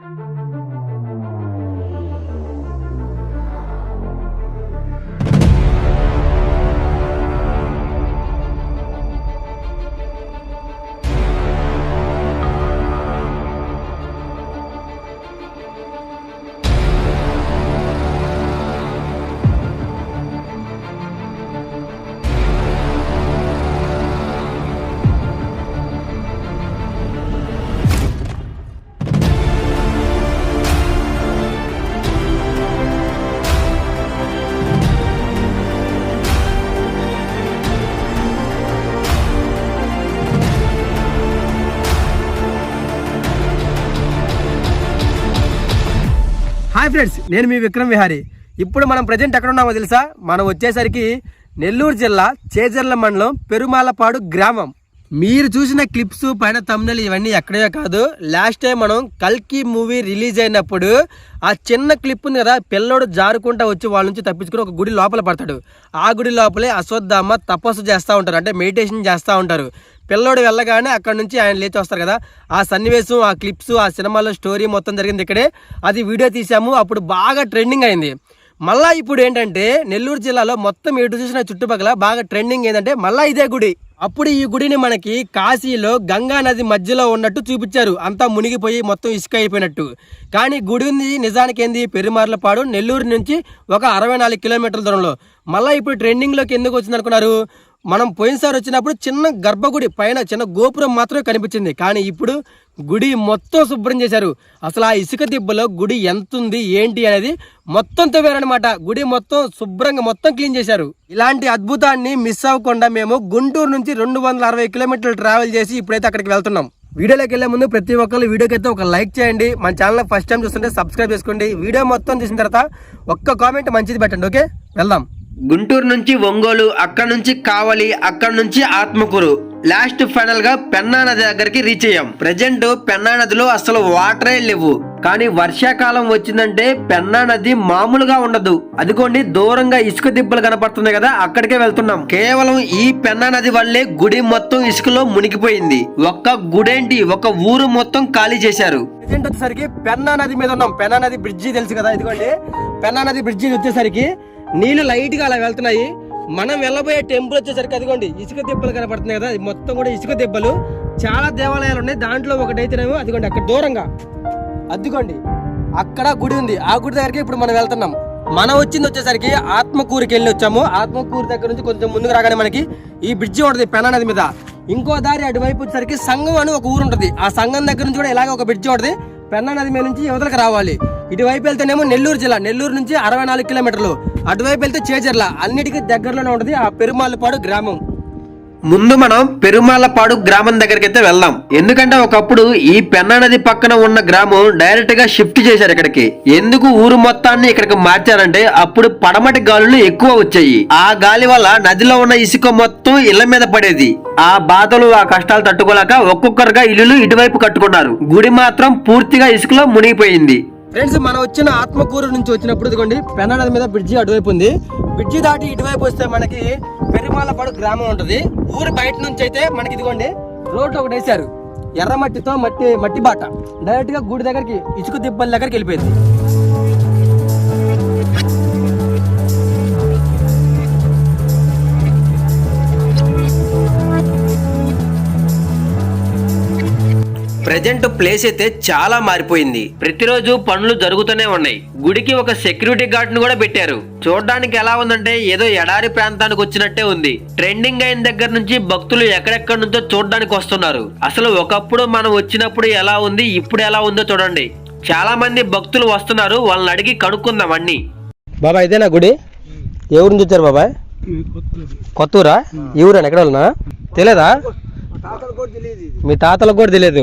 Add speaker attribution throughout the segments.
Speaker 1: Hi friends నేను మీ విక్రమ్ విహారీ. ఇప్పుడు మనం ప్రజెంట్ ఎక్కడ ఉన్నామో తెలుసా? మనం వచ్చేసరికి నెల్లూరు జిల్లా చేజర్ల మండలం పెరుమాలపాడు గ్రామం. మీరు చూసిన క్లిప్స్ పైన తమ్నెల్ ఇవన్నీ ఎక్కడే కాదు. లాస్ట్ టైం మనం కల్కి మూవీ రిలీజ్ అయినప్పుడు ఆ చిన్న క్లిప్ ఉంది కదా పిల్లోడు జారుకుంటా వచ్చి వాళ్ళ నుంచి తప్పించుకుని ఒక గుడి లోపల పడతాడు. ఆ గుడి లోపలే అశ్వత్థామ తపస్సు చేస్తూ ఉంటారు. అంటే మెడిటేషన్ చేస్తూ ఉంటారు. పిల్లోడు వెళ్ళగానే అక్కడ నుంచి ఆయన లేచి వస్తారు కదా. ఆ సన్నివేశం ఆ క్లిప్స్ ఆ సినిమాలో స్టోరీ మొత్తం జరిగింది ఇక్కడే. అది వీడియో తీసాము. అప్పుడు బాగా ట్రెండింగ్ అయింది. మళ్ళీ ఇప్పుడు ఏంటంటే నెల్లూరు జిల్లాలో మొత్తం ఎటు చూసిన చుట్టుపక్కల బాగా ట్రెండింగ్ ఏంటంటే మళ్ళీ ఇదే గుడి. అప్పుడు ఈ గుడిని మనకి కాశీలో గంగా నది మధ్యలో ఉన్నట్టు చూపించారు. అంతా మునిగిపోయి మొత్తం ఇసుక అయిపోయినట్టు. కానీ గుడి ఉంది నిజానికి ఏంది? పెరుమార్లపాడు నెల్లూరు నుంచి ఒక అరవై నాలుగు కిలోమీటర్ల దూరంలో. మళ్ళీ ఇప్పుడు ట్రెండింగ్లోకి ఎందుకు వచ్చింది అనుకున్నారు మనం పోయినసారి వచ్చినప్పుడు చిన్న గర్భగుడి పైన చిన్న గోపురం మాత్రమే కనిపించింది. కానీ ఇప్పుడు గుడి మొత్తం శుభ్రం చేశారు. అసలు ఆ ఇసుక దిబ్బలో గుడి ఎంత ఉంది ఏంటి అనేది మొత్తం తవ్వారనమాట గుడి మొత్తం శుభ్రంగా మొత్తం క్లీన్ చేశారు. ఇలాంటి అద్భుతాన్ని మిస్ అవ్వకుండా మేము గుంటూరు నుంచి రెండు వందల అరవై కిలోమీటర్లు ట్రావెల్ చేసి ఇప్పుడైతే అక్కడికి వెళ్తున్నాం. వీడియోలోకి వెళ్ళే ముందు ప్రతి ఒక్కరు వీడియోకి అయితే ఒక లైక్ చేయండి. మన ఛానల్ ఫస్ట్ టైం చూస్తుంటే సబ్స్క్రైబ్ చేసుకోండి. వీడియో మొత్తం చూసిన తర్వాత ఒక్క కామెంట్ మంచిది పెట్టండి ఓకే? వెళ్దాం.
Speaker 2: గుంటూరు నుంచి ఒంగోలు అక్కడి నుంచి కావలి అక్కడి నుంచి ఆత్మకూరు. లాస్ట్ ఫైనల్గా పెన్నా నది దగ్గరికి రీచ్ అయ్యాం. ప్రజెంట్ పెన్నా నదిలో అసలు వాటరే లేవు. కానీ వర్షాకాలం వచ్చిందంటే పెన్నా నది మామూలుగా ఉండదు. అదిగోండి దూరంగా ఇసుక దిబ్బలు కనపడుతుంది కదా అక్కడికే వెళ్తున్నాం. కేవలం ఈ పెన్నా నది వల్లే గుడి మొత్తం ఇసుకలో మునిగిపోయింది. ఒక్క గుడేంటి? ఒక ఊరు మొత్తం ఖాళీ చేశారు.
Speaker 1: ప్రజెంట్ వచ్చేసరికి పెన్నా నది మీద ఉన్నాం. పెన్నా నది బ్రిడ్జి తెలుసు కదా ఇదిగోండి. పెన్నా నది బ్రిడ్జి వచ్చేసరికి నీళ్ళు లైట్గా అలా వెళ్తున్నాయి. మనం వెళ్ళబోయే టెంపుల్ వచ్చేసరికి అదిగోండి ఇసుక దెబ్బలు కనపడుతున్నాయి కదా మొత్తం కూడా ఇసుక దెబ్బలు. చాలా దేవాలయాలు ఉన్నాయి దాంట్లో ఒకటైతేనేమో అదిగోండి అక్కడ దూరంగా. అద్దుకోండి అక్కడ గుడి ఉంది. ఆ గుడి దగ్గరికి ఇప్పుడు మనం వెళ్తున్నాం. మనం వచ్చింది వచ్చేసరికి ఆత్మకూరుకి వెళ్ళి వచ్చాము. ఆత్మకూరు దగ్గర నుంచి కొంచెం ముందుకు రాగానే మనకి ఈ బ్రిడ్జి ఉంటుంది పెన్నా నది మీద. ఇంకో దారి అటువైపు వచ్చేసరికి సంఘం అని ఒక ఊరు ఉంటుంది. ఆ సంఘం దగ్గర నుంచి కూడా ఇలాగే ఒక బ్రిడ్జి ఉంటుంది. పెన్నా నది మీద నుంచి యువతలకు రావాలి. ఇటువైపు వెళ్తేనేమో నెల్లూరు జిల్లా. నెల్లూరు నుంచి అరవై నాలుగు కిలోమీటర్లు. అటువైపు వెళ్తే చేజర్ల. అన్నిటికీ దగ్గరలోనే ఉంటుంది ఆ పెరుమాళ్ళపాడు గ్రామం.
Speaker 2: ముందు మనం పెరుమాలపాడు గ్రామం దగ్గరికి అయితే వెళ్దాం. ఎందుకంటే ఒకప్పుడు ఈ పెన్నా నది పక్కన ఉన్న గ్రామం డైరెక్ట్గా షిఫ్ట్ చేశారు ఇక్కడికి. ఎందుకు ఊరు మొత్తాన్ని ఇక్కడికి మార్చారంటే అప్పుడు పడమటి గాలులు ఎక్కువ వచ్చాయి. ఆ గాలి వల్ల నదిలో ఉన్న ఇసుక మొత్తం ఇళ్ళ మీద పడేది. ఆ బాధలు ఆ కష్టాలు తట్టుకోలేక ఒక్కొక్కరుగా ఇల్లులు ఇటువైపు కట్టుకున్నారు. గుడి మాత్రం పూర్తిగా ఇసుకలో మునిగిపోయింది.
Speaker 1: ఫ్రెండ్స్ మనం వచ్చిన ఆత్మకూరు నుంచి వచ్చినప్పుడు ఇదిగోండి పెన్నా నది మీద బ్రిడ్జి అటువైపు ఉంది. బ్రిడ్జి దాటి ఇటువైపు వస్తే మనకి పెరుమాలపాడు గ్రామం ఉంటుంది. ఊరు బయట నుంచి అయితే మనకి ఇదిగోండి రోడ్లు ఒకటి వేశారు. ఎర్రమట్టితో మట్టి మట్టి బాట. డైరెక్ట్గా గుడి దగ్గరికి ఇసుక దిబ్బల దగ్గరికి వెళ్ళిపోయింది.
Speaker 2: ప్రజెంట్ ప్లేస్ అయితే చాలా మారిపోయింది. ప్రతిరోజు పనులు జరుగుతూనే ఉన్నాయి. గుడికి ఒక సెక్యూరిటీ గార్డ్ను కూడా పెట్టారు. చూడడానికి ఎలా ఉందంటే ఏదో ఎడారి ప్రాంతానికి వచ్చినట్టే ఉంది. ట్రెండింగ్ అయిన దగ్గర నుంచి భక్తులు ఎక్కడెక్కడి నుంచో చూడడానికి వస్తున్నారు. అసలు ఒకప్పుడు మనం వచ్చినప్పుడు ఎలా ఉంది ఇప్పుడు ఎలా ఉందో చూడండి. చాలా మంది భక్తులు వస్తున్నారు వాళ్ళని అడిగి కనుక్కుందాం అన్ని.
Speaker 1: బాబాయ్ ఇదేనా గుడి? ఏ ఊరు నుంచి వచ్చారు బాబాయ్? కొత్తూరా? ఈ ఊరా ఎక్కడ వాళ్ళనా? తెలియదా మీ తాతలకు కూడా తెలియదు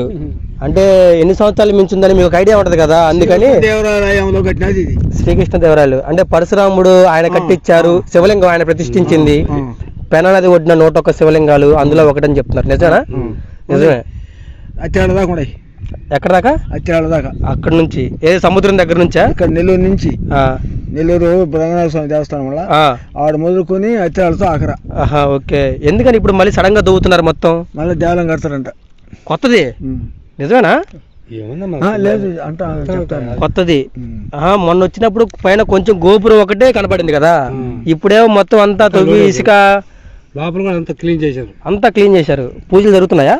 Speaker 1: అంటే ఎన్ని సంవత్సరాలు మించుందని మీకు ఒక ఐడియా ఉంటది కదా అందుకని
Speaker 3: దేవరాలయంలో కట్టినది ఇది.
Speaker 1: శ్రీకృష్ణ దేవరాయలు అంటే పరశురాముడు ఆయన కట్టించారు శివలింగం ఆయన ప్రతిష్ఠించింది. పెనానది ఒడ్డిన నూట ఒక్క శివలింగాలు అందులో ఒకటని చెప్తున్నారు. నిజమేనా? నిజమే.
Speaker 3: అత్యాడ దాకా ఉన్నాయి.
Speaker 1: ఎక్కడ దాకా?
Speaker 3: అత్యాడ దాకా.
Speaker 1: అక్కడ నుంచి. ఏ సముద్రం దగ్గర నుంచా?
Speaker 3: ఇక్కడ నెల్లూరు నుంచి. నెల్లూరు రంగనాథ స్వామి దేవస్థానం వల్ల ఆడ మొదలుకొని అత్యాడతో ఆఖర.
Speaker 1: ఓకే. ఎందుకని ఇప్పుడు మళ్ళీ సడన్గా దవ్వుతున్నారు మొత్తం?
Speaker 3: మళ్ళీ దేవాలయం కడతారంట.
Speaker 1: కొత్తది. నిజమేనా?
Speaker 3: లేదు అంట
Speaker 1: కొత్తది. మొన్న వచ్చినప్పుడు పైన కొంచెం గోపురం ఒకటే కనపడింది కదా. ఇప్పుడేమో మొత్తం అంతా తవ్వి ఇసుక
Speaker 4: లోపల కూడా అంతా క్లీన్ చేశారు.
Speaker 1: అంతా క్లీన్ చేశారు. పూజలు జరుగుతున్నాయా?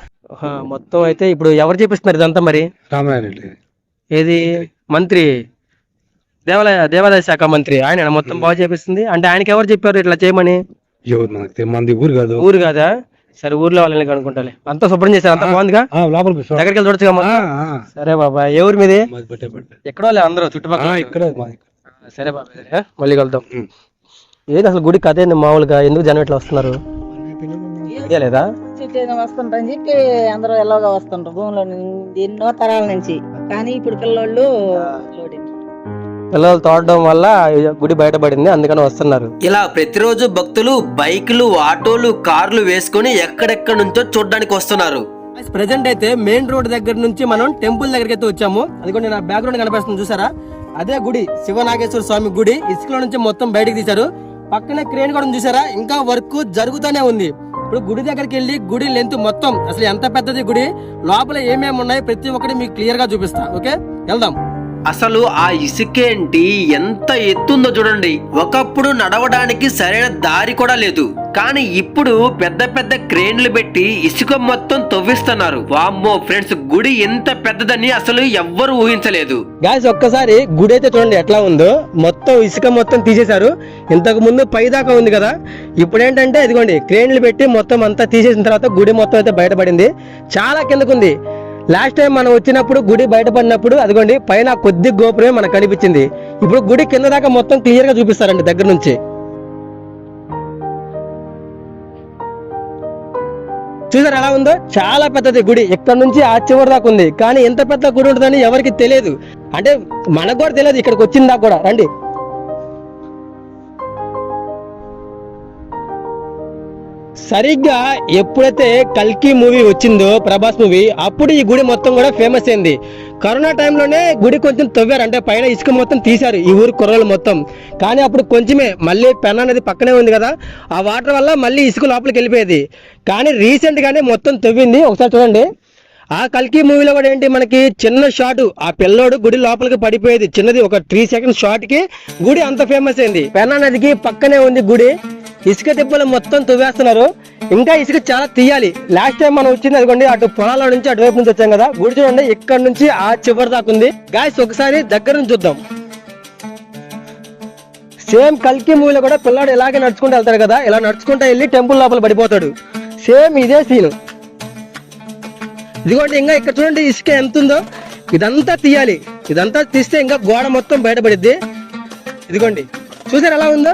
Speaker 1: మొత్తం అయితే ఇప్పుడు ఎవరు చేపిస్తున్నారు ఇదంతా మరి?
Speaker 4: రామారాయణ రెడ్డి
Speaker 1: ఏది? మంత్రి? దేవాలయ దేవాదాయ శాఖ మంత్రి. ఆయన మొత్తం బాగా చేపిస్తుంది. అంటే ఆయనకి ఎవరు చెప్పారు ఇట్లా చేయమని?
Speaker 4: ఎవరు. మంది ఊరు కాదు.
Speaker 1: ఊరు కాదా? సరే ఊర్లో వాళ్ళని కనుక్కుంటాలే అంతా శుభ్రం చేశారు అంతా బాగుందిగా
Speaker 4: ఆ, లోపల.
Speaker 1: దగ్గరికి వెళ్ళి చూడొచ్చుగా. సరే బాబా ఏ ఊరు మీది
Speaker 4: మాది పట్టే పట్టే.
Speaker 1: ఎక్కడో లే అందరూ చుట్టుపక్కల
Speaker 4: ఇక్కడే.
Speaker 1: సరే బాబా సరే, మళ్ళీ కలుద్దాం
Speaker 4: ఉమ్.
Speaker 1: ఏది అసలు గుడి కథ ఏంది మామూలుగా ఎందుకు జనం ఇట్లా వస్తున్నారు లేదా
Speaker 5: సిటీలో వస్తుంటారని చెప్పి అందరూ ఎలాగా వస్తుంటారు భూమిలో ఎన్నో తరాల నుంచి కానీ ఇప్పుడు పిల్లోళ్ళు.
Speaker 1: పిల్లలు తోడడం వల్ల గుడి బయటపడింది అందుకని వస్తున్నారు.
Speaker 2: ఇలా ప్రతిరోజు భక్తులు బైకులు ఆటోలు కార్లు వేసుకొని ఎక్కడెక్కడి నుంచో చూడడానికి వస్తున్నారు.
Speaker 1: ప్రెసెంట్ అయితే మెయిన్ రోడ్ దగ్గర నుంచి మనం టెంపుల్ దగ్గరికి అయితే వచ్చాము. అది కూడా నా బ్యాక్గ్రౌండ్ కనిపిస్తుంది చూసారా? అదే గుడి శివనాగేశ్వర స్వామి గుడి. ఇసుకలో నుంచి మొత్తం బయటకు తీశారు. పక్కనే క్రేన్ కూడా ఉంది చూసారా? ఇంకా వర్క్ జరుగుతూనే ఉంది. ఇప్పుడు గుడి దగ్గరికి వెళ్ళి గుడి లెంత్ మొత్తం అసలు ఎంత పెద్దది గుడి? లోపల ఏమేమి ఉన్నాయి? ప్రతి ఒక్కటి మీకు క్లియర్గా చూపిస్తా ఓకే? వెళ్దాం.
Speaker 2: అసలు ఆ ఇసుకేంటి? ఎంత ఎత్తుందో చూడండి. ఒకప్పుడు నడవడానికి సరైన దారి కూడా లేదు. కానీ ఇప్పుడు పెద్ద పెద్ద క్రేన్లు పెట్టి ఇసుక మొత్తం తవ్విస్తున్నారు. వామ్మో ఫ్రెండ్స్ గుడి ఎంత పెద్దదని అసలు ఎవ్వరు ఊహించలేదు.
Speaker 1: గాయస్ ఒక్కసారి గుడి అయితే చూడండి ఎట్లా ఉందో. మొత్తం ఇసుక మొత్తం తీసేశారు. ఇంతకు ముందు పై దాకా ఉంది కదా. ఇప్పుడు ఏంటంటే ఇదిగోండి క్రేన్లు పెట్టి మొత్తం అంతా తీసేసిన తర్వాత గుడి మొత్తం అయితే బయటపడింది. చాలా కిందకుంది. లాస్ట్ టైం మనం వచ్చినప్పుడు గుడి బయటపడినప్పుడు అదిగోండి పైన కొద్ది గోపురమే మనకు కనిపించింది. ఇప్పుడు గుడి కింద దాకా మొత్తం క్లియర్గా చూపిస్తారండి దగ్గర నుంచి. చూసారు ఎలా ఉందో? చాలా పెద్దది గుడి. ఇక్కడ నుంచి ఆ చివరి దాకా ఉంది. కానీ ఎంత పెద్ద గుడి ఉంటుందని ఎవరికి తెలియదు. అంటే మనకు కూడా తెలియదు ఇక్కడికి వచ్చిన దాకా కూడా. రండి. సరిగ్గా ఎప్పుడైతే కల్కి మూవీ వచ్చిందో ప్రభాస్ మూవీ అప్పుడు ఈ గుడి మొత్తం కూడా ఫేమస్ అయింది. కరోనా టైంలోనే గుడి కొంచెం తవ్వారు. అంటే పైన ఇసుక మొత్తం తీశారు ఈ ఊరు కుర్రలు మొత్తం. కానీ అప్పుడు కొంచెమే మళ్ళీ పెన్ అనేది పక్కనే ఉంది కదా ఆ వాటర్ వల్ల మళ్ళీ ఇసుక లోపలికి వెళ్ళిపోయేది. కానీ రీసెంట్గానే మొత్తం తవ్వింది. ఒకసారి చూడండి. ఆ కల్కి మూవీలో కూడా ఏంటి మనకి చిన్న షాట్ ఆ పిల్లోడు గుడి లోపలికి పడిపోయేది. చిన్నది ఒక త్రీ సెకండ్ షాట్కి గుడి అంత ఫేమస్ అయింది. పెన్నా నదికి పక్కనే ఉంది గుడి. ఇసుక తిప్పలు మొత్తం తువ్వేస్తున్నారు. ఇంకా ఇసుక చాలా తీయాలి. లాస్ట్ టైం మనం వచ్చింది అదిగోండి అటు పొలాల నుంచి అటువైపు నుంచి వచ్చాం కదా. గుడి చూడండి ఇక్కడ నుంచి ఆ చివరి దాకా ఉంది. గాయస్ ఒకసారి దగ్గర నుంచి చూద్దాం. సేమ్ కల్కి మూవీలో కూడా పిల్లాడు ఇలాగే నడుచుకుంటూ వెళ్తాడు కదా. ఇలా నడుచుకుంటూ వెళ్ళి టెంపుల్ లోపల పడిపోతాడు. సేమ్ ఇదే సీన్ ఇదిగోండి ఇంకా ఇక్కడ చూడండి ఇసుక ఎంత ఉందో. ఇదంతా తీయాలి. ఇదంతా తీస్తే ఇంకా గోడ మొత్తం బయటపడిద్ది. ఇదిగోండి చూసారు ఎలా ఉందో?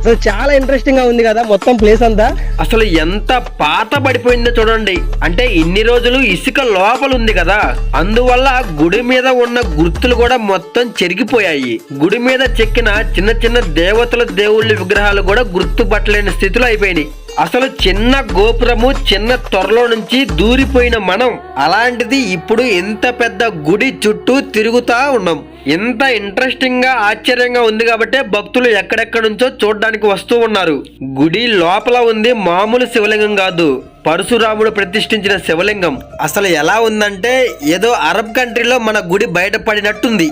Speaker 1: అసలు చాలా ఇంట్రెస్టింగ్గా ఉంది కదా మొత్తం ప్లేస్ అంతా.
Speaker 2: అసలు ఎంత పాత పడిపోయిందో చూడండి. అంటే ఇన్ని రోజులు ఇసుక లోపల ఉంది కదా. అందువల్ల గుడి మీద ఉన్న గుర్తులు కూడా మొత్తం చెరిగిపోయాయి. గుడి మీద చెక్కిన చిన్న చిన్న దేవతల దేవుళ్ళ విగ్రహాలు కూడా గుర్తుపట్టలేని స్థితిలో అయిపోయినాయి. అసలు చిన్న గోపురము చిన్న త్వరలో నుంచి దూరిపోయిన మనం అలాంటిది ఇప్పుడు ఎంత పెద్ద గుడి చుట్టూ తిరుగుతా ఉన్నాం. ఎంత ఇంట్రెస్టింగ్గా ఆశ్చర్యంగా ఉంది కాబట్టి భక్తులు ఎక్కడెక్కడి నుంచో చూడడానికి వస్తూ ఉన్నారు. గుడి లోపల ఉంది మామూలు శివలింగం కాదు. పరశురాముడు ప్రతిష్ఠించిన శివలింగం. అసలు ఎలా ఉందంటే ఏదో అరబ్ కంట్రీలో మన గుడి బయటపడినట్టుంది.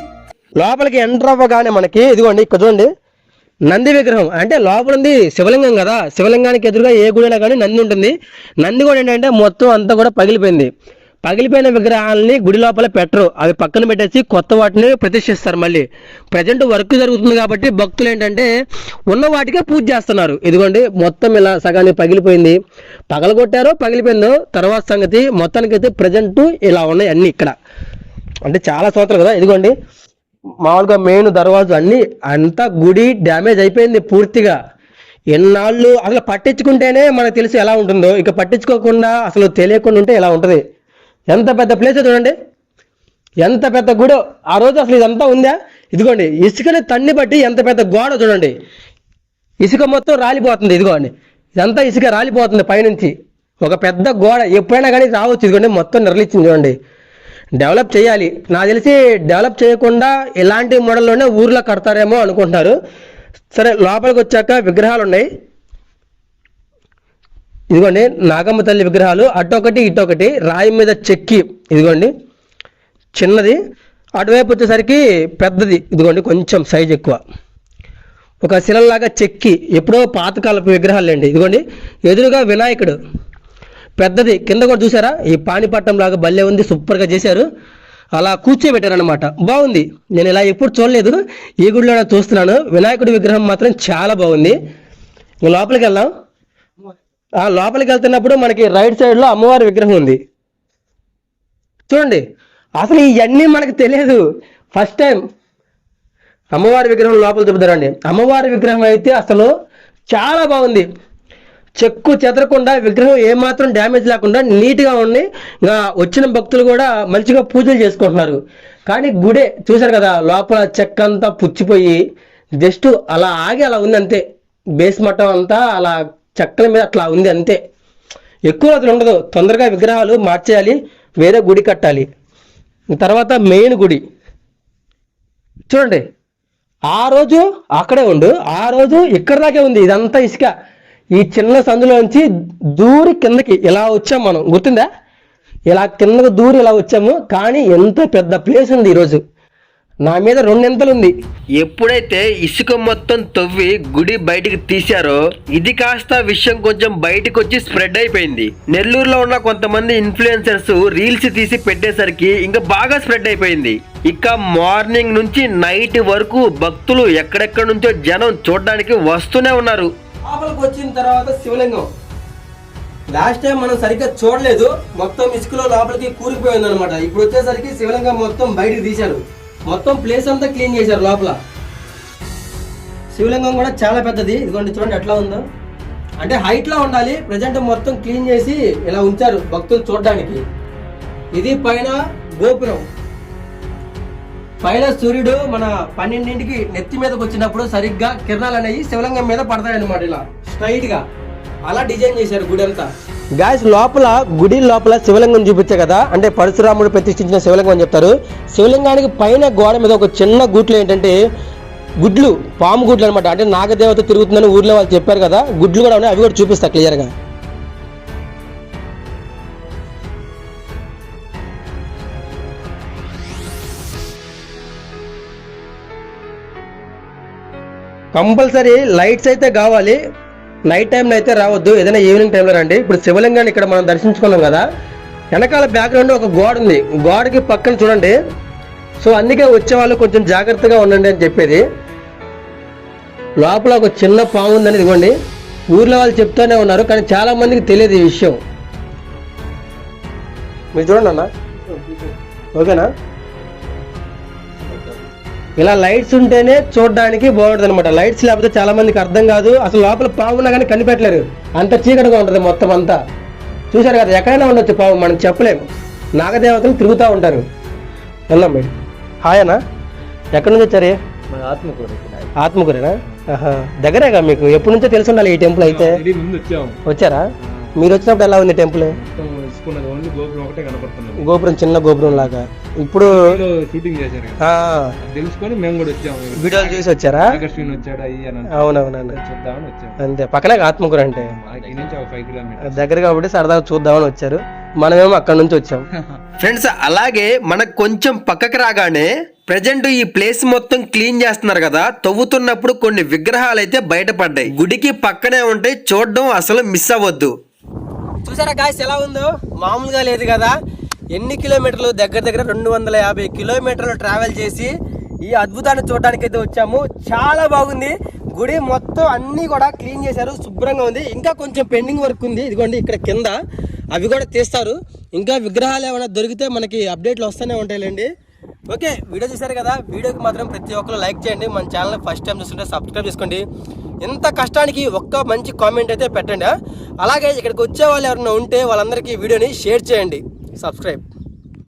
Speaker 1: లోపలికి ఎంటర్ అవ్వగానే మనకి ఇదిగోండి ఇక్కడ చూడండి. నంది విగ్రహం. అంటే లోపల ఉంది శివలింగం కదా. శివలింగానికి ఎదురుగా ఏ గుడిలో కానీ నంది ఉంటుంది. నంది కూడా ఏంటంటే మొత్తం అంతా కూడా పగిలిపోయింది. పగిలిపోయిన విగ్రహాలని గుడి లోపల పెట్టరు. అవి పక్కన పెట్టేసి కొత్త వాటిని ప్రతిష్ఠిస్తారు మళ్ళీ. ప్రజెంట్ వర్క్ జరుగుతుంది కాబట్టి భక్తులు ఏంటంటే ఉన్న వాటికే పూజ చేస్తున్నారు. ఇదిగోండి మొత్తం ఇలా సగానికి పగిలిపోయింది. పగలగొట్టారో పగిలిపోయిందో తర్వాత సంగతి మొత్తానికైతే ప్రజెంట్ ఇలా ఉన్నాయి అన్ని ఇక్కడ. అంటే చాలా సంవత్సరాలు కదా. ఇదిగోండి మామూలుగా మెయిన్ దర్వాజు అన్ని అంతా గుడి డ్యామేజ్ అయిపోయింది పూర్తిగా. ఎన్నాళ్ళు అసలు పట్టించుకుంటేనే మనకు తెలిసి ఎలా ఉంటుందో. ఇక పట్టించుకోకుండా అసలు తెలియకుండా ఉంటే ఎలా ఉంటుంది? ఎంత పెద్ద ప్లేస్ చూడండి. ఎంత పెద్ద గుడో. ఆ రోజు అసలు ఇదంతా ఉందా? ఇదిగోండి ఇసుకని తన్ని బట్టి ఎంత పెద్ద గోడ చూడండి. ఇసుక మొత్తం రాలిపోతుంది ఇదిగోండి. ఇదంతా ఇసుక రాలిపోతుంది పైనుంచి. ఒక పెద్ద గోడ ఎప్పుడైనా కానీ రావచ్చు. ఇదిగోండి మొత్తం నిర్లిచ్చింది చూడండి. డెవలప్ చేయాలి. నాకు తెలిసి డెవలప్ చేయకుండా ఇలాంటి మోడల్లోనే ఊర్లో కడతారేమో అనుకుంటున్నారు. సరే లోపలికి వచ్చాక విగ్రహాలు ఉన్నాయి. ఇదిగోండి నాగమ్మ తల్లి విగ్రహాలు. అటొకటి ఇటొకటి. రాయి మీద చెక్కి. ఇదిగోండి చిన్నది. అటువైపు వచ్చేసరికి పెద్దది. ఇదిగోండి కొంచెం సైజ్ ఎక్కువ. ఒక శిలలాగా చెక్కి. ఎప్పుడో పాతకాలపు విగ్రహాలు అండి ఇదిగోండి ఎదురుగా వినాయకుడు. పెద్దది. కింద కూడా చూసారా? ఈ పాణిపట్టం లాగా భలే ఉంది సూపర్గా చేశారు. అలా కూర్చోబెట్టారనమాట బాగుంది. నేను ఇలా ఎప్పుడు చూడలేదు. ఈ గుడిలో చూస్తున్నాను. వినాయకుడి విగ్రహం మాత్రం చాలా బాగుంది. లోపలికి వెళ్దాం. ఆ లోపలికి వెళ్తున్నప్పుడు మనకి రైట్ సైడ్లో అమ్మవారి విగ్రహం ఉంది. చూడండి. అసలు ఇవన్నీ మనకు తెలియదు. First time. అమ్మవారి విగ్రహం లోపల చూపుతారండి అమ్మవారి విగ్రహం అయితే అసలు చాలా బాగుంది. చెక్కు చెదరకుండా విగ్రహం ఏమాత్రం డ్యామేజ్ లేకుండా నీట్గా ఉండి ఇంకా వచ్చిన భక్తులు కూడా మంచిగా పూజలు చేసుకుంటున్నారు. కానీ గుడే చూశారు కదా లోపల చెక్క అంతా పుచ్చిపోయి జస్ట్ అలా ఆగి అలా ఉంది అంతే. బేస్ మట్టం అంతా అలా చెక్కల మీద అట్లా ఉంది అంతే. ఎక్కువ రోజులు ఉండదు. తొందరగా విగ్రహాలు మార్చేయాలి వేరే గుడి కట్టాలి. తర్వాత మెయిన్ గుడి. చూడండి ఆ రోజు అక్కడే ఉండు ఆ రోజు ఇక్కడ దాకే ఉంది ఇదంతా ఇసుక. ఈ చిన్న సందులోంచి దూరి కిందకి ఇలా వచ్చాం మనం. గుర్తుందా? ఇలా కిందకు దూరి ఇలా వచ్చాము. కానీ ఎంత పెద్ద ప్లేస్ ఉంది ఈరోజు. నా మీద రెండెంతలు ఉంది
Speaker 2: ఎప్పుడైతే ఇసుక మొత్తం తవ్వి గుడి బయటికి తీశారో ఇది కాస్త విషయం కొంచెం బయటకు వచ్చి స్ప్రెడ్ అయిపోయింది. నెల్లూరులో ఉన్న కొంతమంది ఇన్ఫ్లుయెన్సర్స్ రీల్స్ తీసి పెట్టేసరికి ఇంకా బాగా స్ప్రెడ్ అయిపోయింది. ఇక మార్నింగ్ నుంచి నైట్ వరకు భక్తులు ఎక్కడెక్కడి నుంచో జనం చూడడానికి వస్తూనే ఉన్నారు.
Speaker 1: లోపలికి వచ్చిన తర్వాత శివలింగం. లాస్ట్ టైం మనం సరిగ్గా చూడలేదు మొత్తం ఇసుకలో లోపలికి కూరుకుపోయింది అనమాట ఇప్పుడు వచ్చేసరికి శివలింగం మొత్తం బయటకు తీశారు. మొత్తం ప్లేస్ అంతా క్లీన్ చేశారు లోపల. శివలింగం కూడా చాలా పెద్దది. ఇదిగోండి చూడండి ఎట్లా ఉందో. అంటే హైట్లో ఉండాలి. ప్రజెంట్ మొత్తం క్లీన్ చేసి ఇలా ఉంచారు భక్తులు చూడడానికి. ఇది పైన గోపురం. పైన సూర్యుడు మన పన్నెండింటికి నెత్తి మీదకి వచ్చినప్పుడు సరిగ్గా కిరణాలు అనేవి శివలింగం మీద పడతాయి అనమాట ఇలా. స్ట్రైట్గా. అలా డిజైన్ చేశారు గుడి అంతా గాయస్ లోపల గుడి లోపల శివలింగం చూపించే కదా? అంటే పరశురాముడు ప్రతిష్ఠించిన శివలింగం అని చెప్తారు. శివలింగానికి పైన గోడ మీద ఒక చిన్న గుట్లు ఏంటంటే గుడ్లు పాము గుడ్లు అనమాట అంటే నాగదేవత తిరుగుతుందని ఊర్లో వాళ్ళు చెప్పారు కదా. గుడ్లు కూడా ఉన్నాయి అవి కూడా చూపిస్తా క్లియర్ కంపల్సరీ లైట్స్ అయితే కావాలి. నైట్ టైంలో అయితే రావద్దు. ఏదైనా ఈవినింగ్ టైంలో రండి. ఇప్పుడు శివలింగాన్ని ఇక్కడ మనం దర్శించుకున్నాం కదా. వెనకాల బ్యాక్గ్రౌండ్ ఒక గోడ ఉంది. గోడకి పక్కన చూడండి. సో అందుకే వచ్చే వాళ్ళు కొంచెం జాగ్రత్తగా ఉండండి అని చెప్పేది. లోపల ఒక చిన్న పాము ఉందని ఇదిగోండి. ఊర్లో వాళ్ళు చెప్తూనే ఉన్నారు కానీ చాలా మందికి తెలియదు ఈ విషయం. మీరు చూడండి అన్న. ఓకేనా? ఇలా లైట్స్ ఉంటేనే చూడడానికి బాగుంటుంది అనమాట లైట్స్ లేకపోతే చాలా మందికి అర్థం కాదు. అసలు లోపల పాము ఉన్నా కానీ కనిపెట్టలేరు. అంత చీకటిగా ఉంటుంది మొత్తం అంతా. చూశారు కదా ఎక్కడైనా ఉండొచ్చు పాము మనం చెప్పలేము. నాగదేవతలు తిరుగుతూ ఉంటారు. వెళ్దాం మీరు. హాయ్ అన్న. ఎక్కడి నుంచి వచ్చారు? ఆత్మకూరేనా? ఆహా. దగ్గరేగా మీకు. ఎప్పటి నుంచో తెలిసి ఉండాలి ఈ టెంపుల్ అయితే. వచ్చారా? మీరు వచ్చినప్పుడు ఎలా ఉంది టెంపుల్
Speaker 4: గోపురం
Speaker 1: చిన్న గోపురం లాగా. ఇప్పుడు
Speaker 4: షూటింగ్ చేశారు కదా.
Speaker 1: ఆ,
Speaker 4: అది తెలుసుకొని మేము కూడా వచ్చాము
Speaker 1: వీడియోలు చూసి వచ్చారా?
Speaker 4: శ్రీను వచ్చాడు అయ్యి అని అంటే
Speaker 1: అవునవునండి
Speaker 4: చూద్దామని వచ్చాము
Speaker 1: అంతే. పక్కనే ఆత్మకూర అంటే. దగ్గర కాబట్టి సరదాగా చూద్దామని వచ్చారు. మనమేమో అక్కడ నుంచి వచ్చాం.
Speaker 2: ఫ్రెండ్స్ అలాగే మనకు కొంచెం పక్కకి రాగానే ప్రజెంట్ ఈ ప్లేస్ మొత్తం క్లీన్ చేస్తున్నారు కదా. తవ్వుతున్నప్పుడు కొన్ని విగ్రహాలు అయితే బయటపడ్డాయి. గుడికి పక్కనే ఉంటాయి చూడడం అసలు మిస్ అవ్వద్దు.
Speaker 1: చూసారా గాయస్ ఎలా ఉందో? మామూలుగా లేదు కదా. ఎన్ని కిలోమీటర్లు? దగ్గర దగ్గర రెండు వందల యాభై కిలోమీటర్లు ట్రావెల్ చేసి ఈ అద్భుతాన్ని చూడడానికి అయితే వచ్చాము. చాలా బాగుంది. గుడి మొత్తం అన్ని కూడా క్లీన్ చేశారు. శుభ్రంగా ఉంది. ఇంకా కొంచెం పెండింగ్ వర్క్ ఉంది. ఇదిగోండి ఇక్కడ కింద అవి కూడా తీస్తారు. ఇంకా విగ్రహాలు ఏమైనా దొరికితే మనకి అప్డేట్లు వస్తూనే ఉంటాయిలేండి. ఓకే వీడియో చూసారు కదా? వీడియోకి మాత్రం ప్రతి ఒక్కరు లైక్ చేయండి. మన ఛానల్ ఫస్ట్ టైం చూస్తుంటే సబ్స్క్రైబ్ చేసుకోండి. ఇంత కష్టానికి ఒక్క మంచి కామెంట్ అయితే పెట్టండి. అలాగే ఇక్కడికి వచ్చే వాళ్ళు ఎవరైనా ఉంటే వాళ్ళందరికీ వీడియోని షేర్ చేయండి. సబ్స్క్రైబ్.